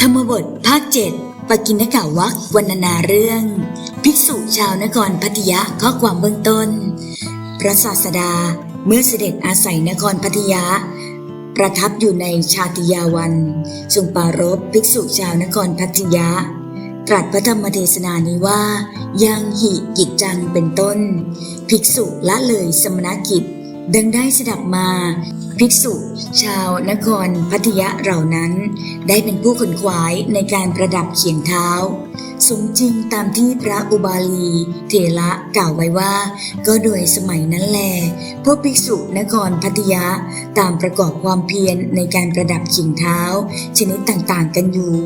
ธรรมบทภาคเจ็ดปกินกาวักวรรณนาเรื่อง ภิกษุชาวนครพัทยาข้อความเบื้องต้น พระศาสดาเมื่อเสด็จอาศัยนครพัทยาประทับอยู่ในชาติยาวันทรงปรารภภิกษุชาวนครพัทยาตรัสพระธรรมเทศนานี้ว่า ยังหิกิจจังเป็นต้น ภิกษุละเลยสมณกิจ ดังได้สดับมา ภิกษุชาวนครพัทยาเหล่านั้น ได้เป็นผู้ขนขวายในการประดับเขียงเท้า สมจริงตามที่พระอุบาลี เถระกล่าวไว้ว่า ก็โดยสมัยนั้นแล พวกภิกษุนครพัทยาตามประกอบความเพียรในการประดับเขียงเท้า ชนิดต่างๆกันอยู่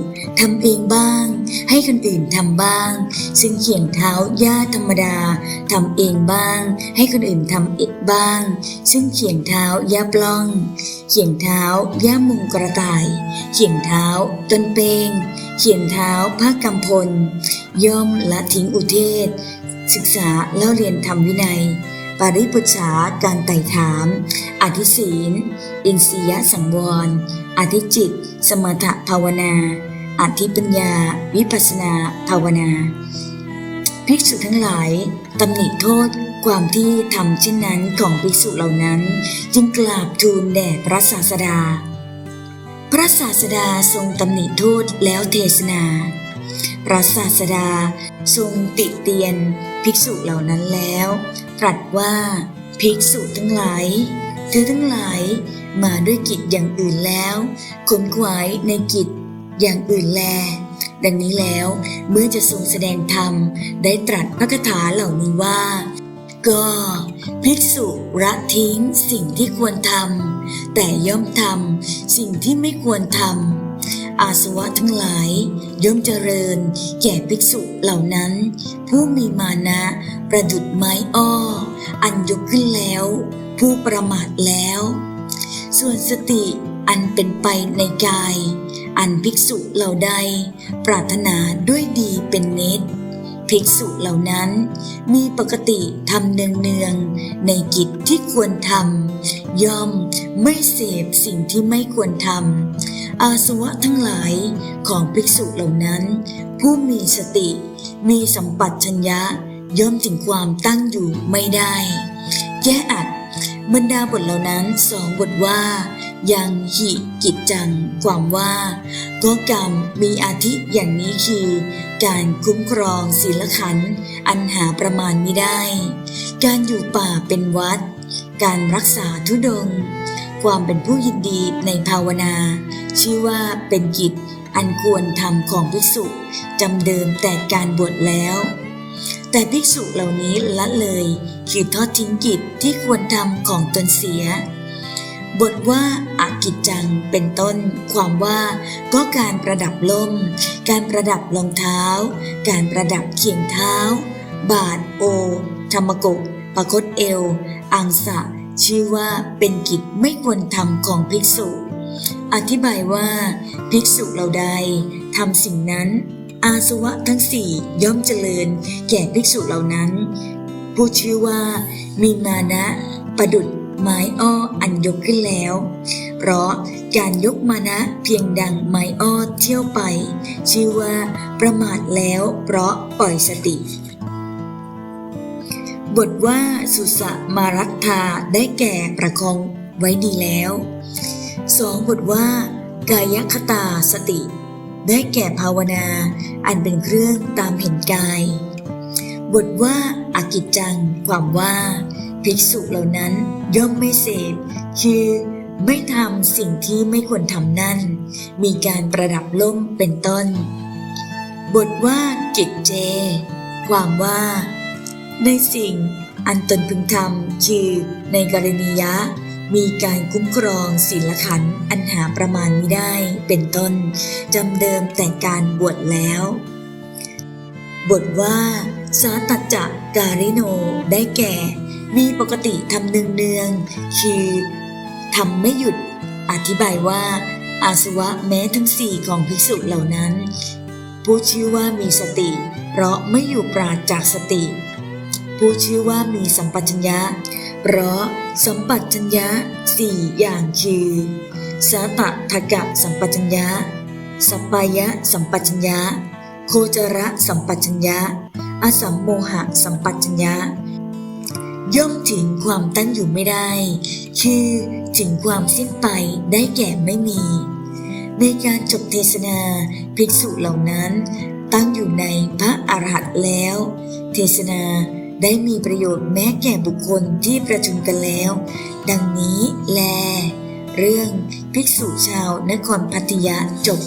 ทำเองบ้าง ให้คนอื่นทำบ้าง ซึ่งเขียงเท้าย่าธรรมดาทำเองบ้าง ให้คนอื่นทำเองบ้าง ซึ่งเขียงเท้าย่าปล้องเขียงเท้าย่ามุงกระต่าย เขียงเท้าต้นเปง เขียงเท้าผ้ากำพล ย่อมละทิ้งอุเทศ ศึกษาเล่าเรียนธรรมวินัย ปาริปุชาการไต่ถาม อธิศีล อินทรียสังวร อธิจิต สมถภาวนา อธิปัญญา วิปัสสนาภาวนา ภิกษุทั้งหลายตำหนิโทษ ความที่ทำเช่นนั้นของภิกษุเหล่านั้น จึงกราบทูลแด่พระศาสดา พระศาสดาทรงตำหนิโทษแล้วเทศนา พระศาสดาทรงติเตียนภิกษุเหล่านั้นแล้วตรัสว่าภิกษุทั้งหลาย เธอทั้งหลายมาด้วยกิจอย่างอื่นแล้วขนขวายในกิจอย่างอื่นแล ดังนี้แล้วเมื่อจะทรงแสดงธรรมได้ตรัสพระคาถาเหล่านี้ว่า ก็ภิกษุละทิ้งสิ่งที่ควรทำแต่ย่อมทำสิ่งที่ไม่ควรทำอาสวะทั้งหลายย่อมเจริญ แก่ภิกษุเหล่านั้น ผู้มีมานะประดุดไม้อ้อ อันยกขึ้นแล้ว ผู้ประมาทแล้ว ส่วนสติอันเป็นไปในกาย อันภิกษุเหล่าใด ปรารถนาด้วยดีเป็นเนิด ภิกษุเหล่านั้น มีปกติทำเนืองๆในกิจที่ควรทำย่อมไม่เสพสิ่งที่ไม่ควรทำอาสวะทั้งหลายของภิกษุเหล่านั้น ผู้มีสติ มีสัมปัชัญญะย่อมถึงความตั้งอยู่ไม่ได้ แก้อัดบรรดาบทเหล่านั้นสองบทว่า ยังหิกิจจัง ความว่าก็กรรมมีอาทิอย่างนี้คือ การคุ้มครองศีลขันธ์อันหาประมาณไม่ได้ การอยู่ป่าเป็นวัด การรักษาทุดงค์ความเป็นผู้ยินดีในภาวนา ชื่อว่าเป็นกิจอันควรทำของภิกษุจำเดิมแต่การบวชแล้วแต่ภิกษุเหล่านี้ละเลย คือทอดทิ้งกิจที่ควรทำของตนเสีย บทว่าอากิจจังเป็นต้น ความว่าก็การประดับล่ม การประดับรองเท้า การประดับเขียงเท้า บาทโอ ธรรมกกประคตเอว อังสะ ชื่อว่าเป็นกิจไม่ควรทำของภิกษุ อธิบายว่า ภิกษุเราใดทำสิ่งนั้น อาสวะทั้งสี่ย่อมเจริญ แก่ภิกษุเหล่านั้น ผู้ชื่อว่า มีมานะ ประดุด ไม้อ้ออันยกขึ้นแล้ว เพราะการยกมานะเพียงดังไม้อ้อเที่ยวไป ชื่อว่าประมาทแล้ว เพราะปล่อยสติ บทว่าสุสะมารัตธาได้แก่ประคองไว้ดีแล้วสองบทว่ากายคตาสติ ได้แก่ภาวนา อันเป็นเครื่องตามเห็นกาย บทว่าอากิจจัง ความว่า ภิกษุเหล่านั้นย่อมไม่เสพคือไม่ทำสิ่งที่ไม่ควรทำนั่น มีการประดับล่มเป็นต้น บทว่ากิจเจ ความว่า ในสิ่งอันตนพึงทำคือในกรณียะ มีการคุ้มครองศีลขันอันหาประมาณไม่ได้เป็นต้นจำเดิมแต่การบวชแล้ว บทว่า สาตัจจการิโนได้แก่ มีปกติทำเนืองๆคือทำไม่หยุดอธิบายว่าอาสวะแม้ทั้งสี่ของภิกษุเหล่านั้น ผู้ชื่อว่ามีสติ เพราะไม่อยู่ปราศจากสติ ผู้ชื่อว่ามีสัมปชัญญะ เพราะสัมปชัญญะสี่อย่างคือสาตะทกะสัมปชัญญะสัปปายะสัมปชัญญะ โคจระสัมปชัญญะ อสัมโมหะสัมปชัญญะ ย่อมถึงความตั้งอยู่ไม่ได้ คือถึงความสิ้นไปได้แก่ไม่มี ในการจบเทศนาภิกษุเหล่านั้น ตั้งอยู่ในพระอรหันต์แล้ว เทศนาได้มีประโยชน์แม้แก่บุคคลที่ประชุมกันแล้ว ดังนี้แล เรื่องภิกษุชาวนครพัทยาจบ